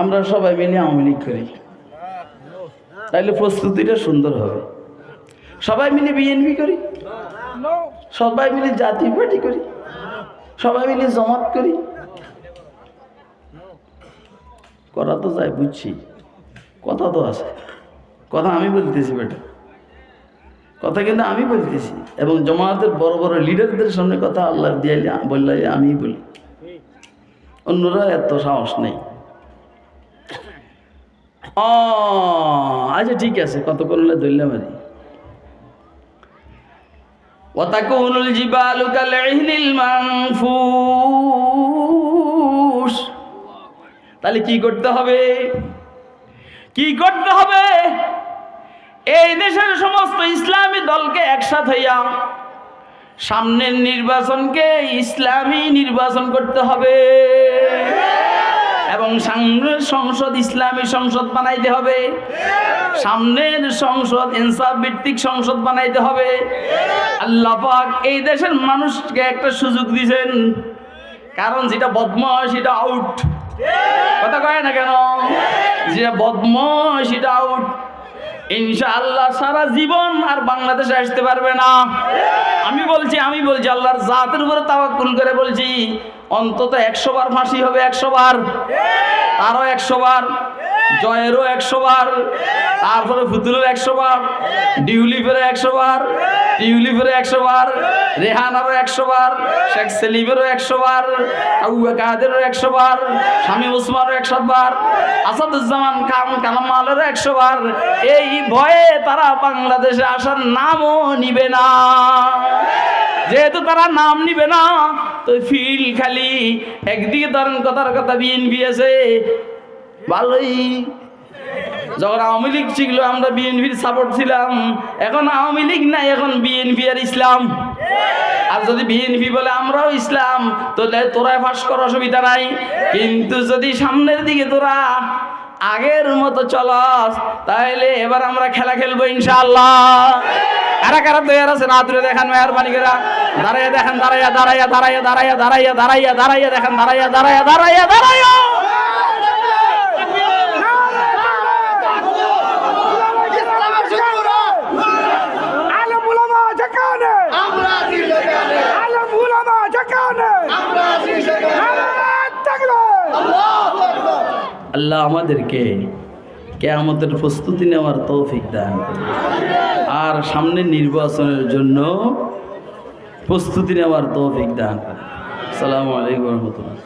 আমরা সবাই মিলে আওয়ামী লীগ করি। তাইলে প্রস্তুতিটা সুন্দর হবে। সবাই মিলে বিএনপি করি। সবাই মিলে জাতীয় পার্টি করি। সবাই মিলে জমাত করি। করা তো যায় বুঝছি। কথা তো আছে। কথা আমি বলতেছি বেটা। কথা কিন্তু আমি বলতেছি। এবং জমাতের বড় বড় লিডারদের সামনে কথা আল্লাহ দিয়ে বললে আমি বলি। অন্যরা এত সাহস নেই। ও আচ্ছা ঠিক আছে কত করলে ধরলে মারি وتكون الجبال كالعهن المنفوش তাহলে কি করতে হবে কি করতে হবে এই দেশের সমস্ত ইসলামী দলকে একসাথে হইয়া সামনের নির্বাচনকে ইসলামী নির্বাচন করতে হবে এবং সংসদ ইসলামী সংসদ বানাইতে হবে। সামনের সংসদ ইনসাফ ভিত্তিক সংসদ বানাইতে হবে। আল্লাহ পাক এই দেশের মানুষকে একটা সুযোগ দিয়েছেন। কারণ যেটা বদমাস সেটা আউট কথা কয় না কেন? যেটা বদমাস সেটা আউট ইনশাআল্লাহ সারা জীবন আর বাংলাদেশে আসতে পারবে না। আমি বলছি আমি বলছি, আল্লাহর জাতের উপরে তাওয়াক্কুল করে বলছি অন্তত একশো বার ফাঁসি হবে একশো বার তারও একশো বার জয়েরও একশো বার তারপরে ফুতুলের একশো বার ডিউলিফেরও একশো বার টিউলিফেরও একশো বার রেহানারও একশো বার শেখ সেলিমেরও একশো বার আবু কাদেরও একশো বার স্বামী উসমানও একশো বার আসাদুজ্জামান খান কালামালেরও একশো বার এই ভয়ে তারা বাংলাদেশে আসার নামও নিবে না। যেহেতু তারা নাম নিবে না তো ফিল খালি একদিকে ধরেন কথার কথা বিএনপি আছে। ভালোই। যখন আওয়ামী লীগ ছিল, আমরা বিএনপির সাপোর্ট ছিলাম। এখন আওয়ামী লীগ নাই, এখন বিএনপি আর ইসলাম। আর যদি বিএনপি বলে আমরাও ইসলাম তাহলে তোরা ফাঁস করার অসুবিধা নাই। কিন্তু যদি সামনের দিকে তোরা আগের মতো চলাস, তাহলে এবার আমরা খেলা খেলব ইনশাআল্লাহ। কারা কারা তৈরি আছে না তুলে দেখান মেহরবানি করে। দাঁড়াইয়া দেখেন, দাঁড়াইয়া দাঁড়াইয়া দাঁড়াইয়া দাঁড়াইয়া দাঁড়াইয়া দাঁড়াইয়া দাঁড়াইয়া দেখেন, দাঁড়াইয়া দাঁড়াইয়া দাঁড়াইয়া দাঁড়াইয়া। আল্লাহ আমাদেরকে কেয়ামতের প্রস্তুতি নেওয়ার তৌফিক দান। আর সামনে নির্বাচনের জন্য প্রস্তুতি নেওয়ার তৌফিক দান সালাম আলাইকুম রহমতুল্লাহ।